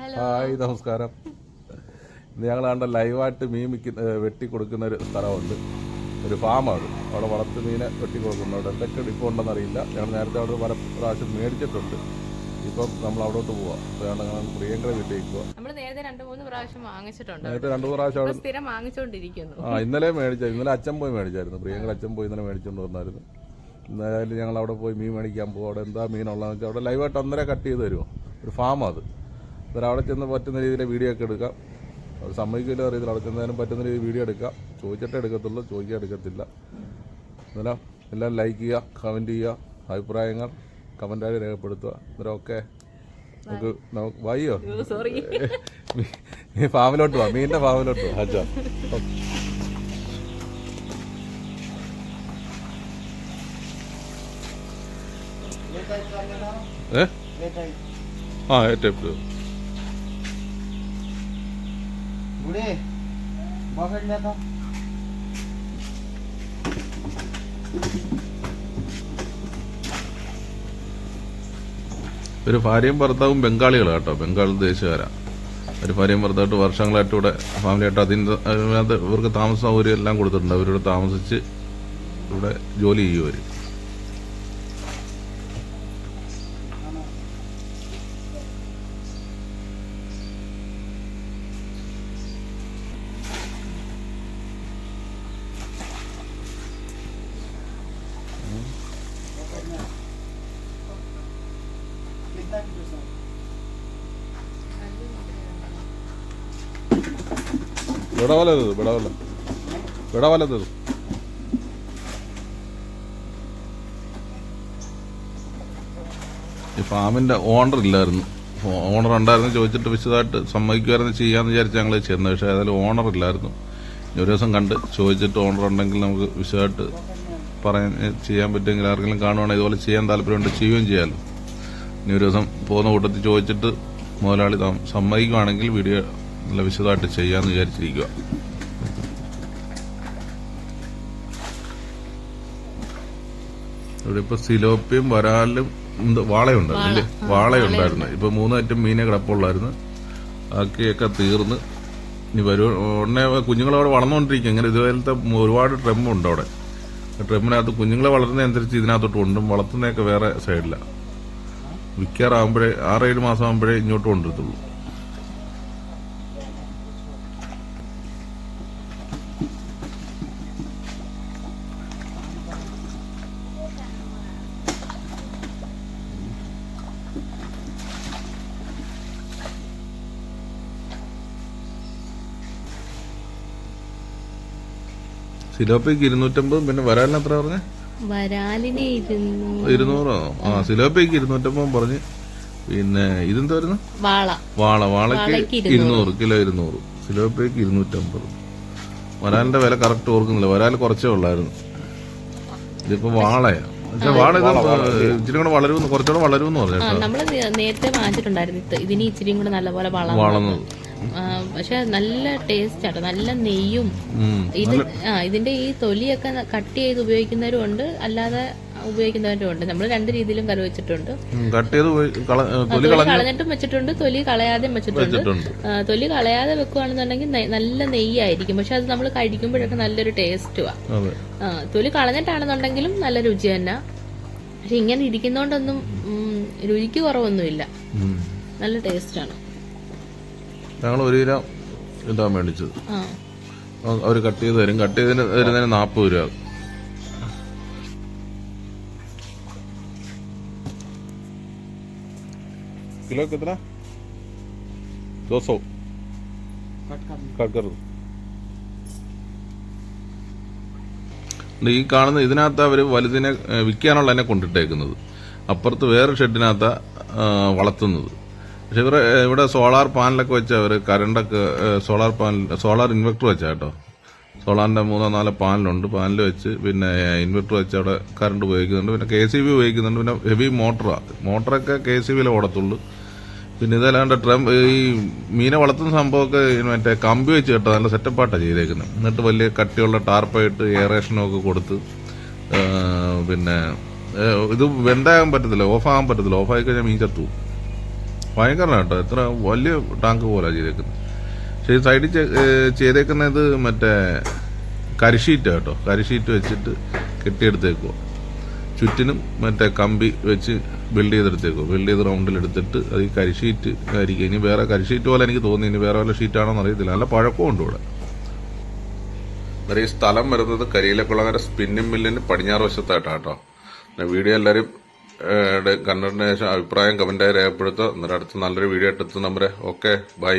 Hi നമസ്കാരം. ഇന്ന് ഞങ്ങൾ കണ്ട ലൈവായിട്ട് മീൻ വിൽക്കുന്ന വെട്ടി കൊടുക്കുന്ന ഒരു സ്ഥലമുണ്ട്. ഒരു ഫാമാണ്. അവിടെ വളർത്ത് മീനെ വെട്ടി കൊടുക്കുന്നുണ്ട് അവിടെ എന്തൊക്കെ ഡിപ്പോ ഉണ്ടെന്ന് അറിയില്ല. ഞങ്ങൾ നേരത്തെ അവിടെ പല പ്രാവശ്യം മേടിച്ചിട്ടുണ്ട്. ഇപ്പം നമ്മൾ അവിടോട്ട് പോവാം. അപ്പോൾ ഞങ്ങൾ പ്രിയങ്കര വീട്ടിലേക്ക് പോവാം. നമ്മൾ നേരത്തെ രണ്ട് മൂന്ന് പ്രാവശ്യം വാങ്ങിച്ചിട്ടുണ്ട്. നേരത്തെ രണ്ടു പ്രാവശ്യം അവിടെ സ്ഥിരം വാങ്ങിച്ചുകൊണ്ടിരിക്കുന്നു ആ ഇന്നലെ മേടിച്ച ഇന്നലെ അച്ഛൻ പോയി മേടിച്ചായിരുന്നു. പ്രിയങ്കര അച്ഛൻ പോയി ഇന്നലെ മേടിച്ചുകൊണ്ട് വന്നായിരുന്നു. എന്തായാലും ഞങ്ങൾ അവിടെ പോയി മീൻ മേടിക്കാൻ പോകും അവിടെ എന്താ മീനുള്ളതെന്ന് വെച്ചാൽ അവിടെ ലൈവായിട്ട് അന്നേരം കട്ട് ചെയ്ത് തരുമോ ഒരു ഫാമാണ് അത് അന്നേരം അവിടെ ചെന്ന് പറ്റുന്ന രീതിയിൽ വീഡിയോ ഒക്കെ എടുക്കാം. അവർ സമ്മതിക്കില്ല അറിയത്തില്ല. അവിടെ ചെന്നാലും പറ്റുന്ന രീതിയിൽ വീഡിയോ എടുക്കാം. ചോദിച്ചിട്ടേ എടുക്കത്തുള്ളൂ. ചോദിക്കാൻ എടുക്കത്തില്ല. അന്നേരം എല്ലാം ലൈക്ക് ചെയ്യുക കമന്റ് ചെയ്യുക അഭിപ്രായങ്ങൾ കമന്റായി രേഖപ്പെടുത്തുക. അന്നേരം ഓക്കെ നമുക്ക് നമുക്ക് വയ്യോ? സോറി നീ ഫാമിലോട്ട് വാ. മീനിന്റെ ഫാമിലോട്ട് പോവാം അച്ഛാ. ഏ? ആ ഏറ്റവും बुढे बगड ल्या त ഒരു ഭാര്യയും ഭർത്താവും ബംഗാളികളാണ് കേട്ടോ. ബംഗാൾ ദേശുകാരാ ഒരു ഭാര്യയും ഭർത്താവായിട്ട് വർഷങ്ങളായിട്ട് ഇവിടെ ഫാമിലിയായിട്ട് അതിന് അതിനകത്ത് ഇവർക്ക് താമസ സൗകര്യം എല്ലാം കൊടുത്തിട്ടുണ്ട്. അവരിവിടെ താമസിച്ച് ഇവിടെ ജോലി ചെയ്യും താങ്ക് യു സർ വിടവലത് വിടവല ഈ ഫാമിന്റെ ഓണർ ഇല്ലായിരുന്നു. ഓണർ ഉണ്ടായിരുന്നു ചോദിച്ചിട്ട് വിശദമായിട്ട് സമ്മതിക്കുമായിരുന്നു ചെയ്യാന്ന് വിചാരിച്ച് ഞങ്ങൾ ചെന്നു. പക്ഷേ ഏതായാലും ഓണർ ഇല്ലായിരുന്നു. ഒരു ദിവസം കണ്ട് ചോദിച്ചിട്ട് ഓണർ ഉണ്ടെങ്കിൽ നമുക്ക് വിശദമായിട്ട് പറയാൻ ചെയ്യാൻ പറ്റുമെങ്കിൽ ആർക്കെങ്കിലും കാണുവാണെങ്കിൽ ഇതുപോലെ ചെയ്യാൻ താല്പര്യമുണ്ട് ചെയ്യുകയും ചെയ്യാമല്ലോ ഇനി ഒരു ദിവസം പോകുന്ന കൂട്ടത്തിൽ ചോദിച്ചിട്ട് മുതലാളി സമ്മതിക്കുവാണെങ്കിൽ വീഡിയോ നല്ല വിശദമായിട്ട് ചെയ്യാമെന്ന് വിചാരിച്ചിരിക്കുക ഇവിടെ ഇപ്പൊ സിലോപ്പിയും വരാലും ഉണ്ട്, വാളയുണ്ടായിരുന്നു. വാളയുണ്ടായിരുന്നു ഇപ്പൊ മൂന്നറ്റം മീനെ കിടപ്പുള്ളായിരുന്നു. ബാക്കിയൊക്കെ തീർന്ന്. ഇനി വരൂ ഉടനെ കുഞ്ഞുങ്ങളവിടെ വളർന്നുകൊണ്ടിരിക്കും ഇങ്ങനെ ഇതുപോലത്തെ ഒരുപാട് ട്രെമ്മുണ്ട് അവിടെ. ട്രെമ്മിനകത്ത് കുഞ്ഞുങ്ങളെ വളർത്തുന്നതനുസരിച്ച് ഇതിനകത്തോട്ട് കൊണ്ടും വളർത്തുന്നതൊക്കെ വേറെ സൈഡിലാണ് വിൽക്കാറാകുമ്പോഴേ ആറേഴ് മാസം ആകുമ്പോഴേ ഇങ്ങോട്ട് കൊണ്ടുവരത്തുള്ളൂ. സിലോപ്പിക്ക് ഇരുന്നൂറ്റമ്പത് പിന്നെ വരാലിന് എത്ര പറഞ്ഞേ? വരാലിനെ ഇരുന്നു. ഇരുന്നൂറോ? ആ സിലോപ്പിക്ക് ഇരുന്നൂറ്റമ്പത് പറഞ്ഞ് പിന്നെ ഇതെന്തായിരുന്നു വാള. വാള വാളക്ക് വാളയ്ക്ക് ഇരുന്നൂറ്. കിലോ ഇരുന്നൂറ്. സിലോപ്പിക്ക് ഇരുന്നൂറ്റമ്പത്. വരാലിന്റെ വില കറക്റ്റ് ഓർക്കുന്നില്ല. വരാൽ കുറച്ചേ ഉള്ളായിരുന്നു. ഇതിപ്പോ വാളയാ. വാള ഇത് ഇച്ചിരി കൂടെ വളരുമെന്ന് കുറച്ചുകൂടെ വളരുമെന്ന് പറഞ്ഞു നമ്മൾ നേരത്തെ വാങ്ങിച്ചിട്ടുണ്ടായിരുന്നു ഇത്. ഇതിന് ഇച്ചിരി കൂടെ നല്ലപോലെ വളം വളർന്നത്. പക്ഷെ നല്ല ടേസ്റ്റ് ആട്ടോ. നല്ല നെയ്യും ഇത് ആ ഇതിന്റെ ഈ തൊലിയൊക്കെ കട്ട് ചെയ്ത് ഉപയോഗിക്കുന്നവരും ഉണ്ട്. അല്ലാതെ ഉപയോഗിക്കുന്നവരും ഉണ്ട്. നമ്മൾ രണ്ട് രീതിയിലും കറി വെച്ചിട്ടുണ്ട്. കട്ട് ചെയ്ത് തൊലി കളഞ്ഞിട്ടും വെച്ചിട്ടുണ്ട്. തൊലി കളയാതെയും വെച്ചിട്ടുണ്ട്. തൊലി കളയാതെ വെക്കുകയാണെന്നുണ്ടെങ്കിൽ നല്ല നെയ്യായിരിക്കും. പക്ഷെ അത് നമ്മൾ കഴിക്കുമ്പോഴൊക്കെ നല്ലൊരു ടേസ്റ്റുവാ തൊലി കളഞ്ഞിട്ടാണെന്നുണ്ടെങ്കിലും നല്ല രുചി തന്നെ. പക്ഷെ ഇങ്ങനെ ഇരിക്കുന്നോണ്ടൊന്നും രുചിക്ക് കുറവൊന്നുമില്ല. നല്ല നല്ല ടേസ്റ്റാണ് ഞങ്ങൾ ഒരു കിലോ ഇതാ മേടിച്ചത് അവർ കട്ട് ചെയ്ത് തരും. കട്ട് ചെയ്ത് തരുന്നതിന് നാപ്പത് രൂപ. കിലോ എത്ര? ദോസോ ഈ കാണുന്ന ഇതിനകത്ത് അവർ വലുതിനെ വിൽക്കാനുള്ള എന്നെ കൊണ്ടിട്ടേക്കുന്നത്. അപ്പുറത്ത് വേറെ ഷെഡിനകത്താണ് വളർത്തുന്നത് പക്ഷെ ഇവർ ഇവിടെ സോളാർ പാനലൊക്കെ വെച്ച് അവർ കറണ്ടൊക്കെ സോളാർ പാനൽ സോളാർ ഇൻവെർട്ടർ വെച്ചാ കേട്ടോ. സോളാറിന്റെ മൂന്നോ നാലോ പാനലുണ്ട്. പാനൽ വെച്ച് പിന്നെ ഇൻവെർട്ടർ വെച്ച് അവിടെ കറണ്ട് ഉപയോഗിക്കുന്നുണ്ട്. പിന്നെ കെ സി ബി ഉപയോഗിക്കുന്നുണ്ട്. പിന്നെ ഹെവി മോട്ടറാണ് മോട്ടറൊക്കെ കെ സി ബിയിലെ ഓടത്തുള്ളൂ. പിന്നെ ഇതല്ലാണ്ട് ട്രം ഈ മീനെ വളർത്തുന്ന സംഭവമൊക്കെ മറ്റേ കമ്പി വെച്ച് കേട്ടോ നല്ല സെറ്റപ്പായിട്ടാണ് ചെയ്തേക്കുന്നത്. എന്നിട്ട് വലിയ കട്ടിയുള്ള ടാർപ്പായിട്ട് എയറേഷനും ഒക്കെ കൊടുത്ത് പിന്നെ ഇത് വെന്താകാൻ പറ്റത്തില്ല. ഓഫാകാൻ പറ്റത്തില്ല. ഓഫായി കഴിഞ്ഞാൽ മീൻ ചത്തു പോകും. ഭയങ്കര കേട്ടോ എത്ര വലിയ ടാങ്ക് പോലെ ചെയ്തേക്കുന്നത്. പക്ഷേ ഈ സൈഡിൽ ചെയ്തേക്കുന്നത് മറ്റേ കരിഷീറ്റ് കേട്ടോ. കരിഷീറ്റ് വെച്ചിട്ട് കെട്ടിയെടുത്തേക്കുക ചുറ്റിനും മറ്റേ കമ്പി വെച്ച് ബിൽഡ് ചെയ്തെടുത്തേക്കുക ബിൽഡ് ചെയ്ത് റൗണ്ടിൽ എടുത്തിട്ട് അത് ഈ കരിഷീറ്റ് ആയിരിക്കും. ഇനി വേറെ കരിഷീറ്റ് പോലെ എനിക്ക് തോന്നി. ഇനി വേറെ വല്ല ഷീറ്റാണോന്ന് അറിയത്തില്ല. നല്ല പഴക്കമുണ്ട് ഇവിടെ. ഈ സ്ഥലം വരുന്നത് കരിയിലക്കുളങ്ങര സ്പിന്നിംഗ് മില്ലിന് പടിഞ്ഞാറ് വശത്തായിട്ടാണ് കേട്ടോ. വീഡിയോ എല്ലാവരും ശേഷം അഭിപ്രായം കമന്റായി രേഖപ്പെടുത്തുക. എന്നിട്ട് അടുത്ത നല്ലൊരു വീഡിയോ എടുത്ത് നമ്മുടെ. Okay bye.